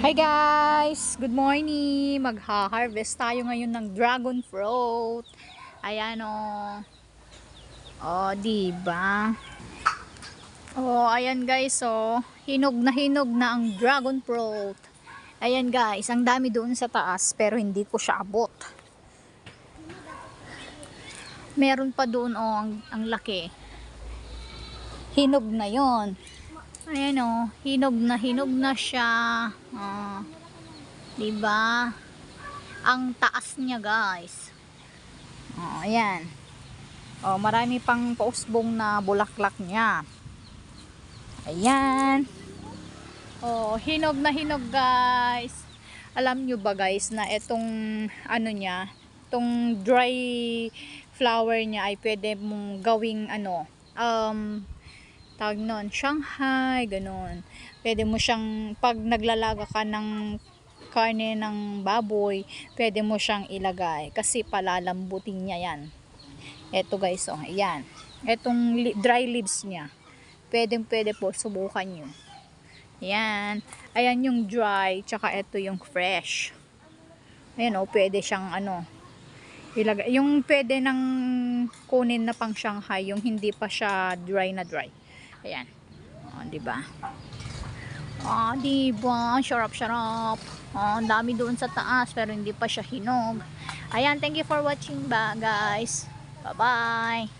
Hi guys! Good morning! Magha-harvest tayo ngayon ng dragon fruit. Ayan o. Oh. oh, diba? Oh, ayan guys oh. Hinog na hinog na ang dragon fruit. Ayan guys, ang dami doon sa taas pero hindi ko siya abot. Meron pa doon oh, ang, ang laki. Hinog na yon. Ayan o, hinog na hinog na siya. Oh, 'Di ba? Ang taas niya, guys. Oh, ayan. Oh, marami pang pausbong na bulaklak niya. Ayan. Oh, hinog na hinog, guys. Alam nyo ba, guys, na itong ano niya, itong dry flower niya ay pwede mong gawing ano, um, tawag nun, Shanghai, ganun. Pwede mo siyang, pag naglalaga ka ng karne ng baboy, pwede mo siyang ilagay. Kasi palalambutin niya yan. Eto guys, oh, ayan. Etong li- dry leaves niya. Pwede, pwede po, subukan nyo. Ayan. Ayan yung dry, tsaka ito yung fresh. Ayan oh, pwede siyang ano, ilagay. Yung pwede nang kunin na pang Shanghai, yung hindi pa siya dry na dry. Ayan. O, di ba? Ah, di ba? Sarap, sarap. Oh, ang dami doon sa taas pero hindi pa siya hinog. Ayan, thank you for watching ba, guys. Bye-bye.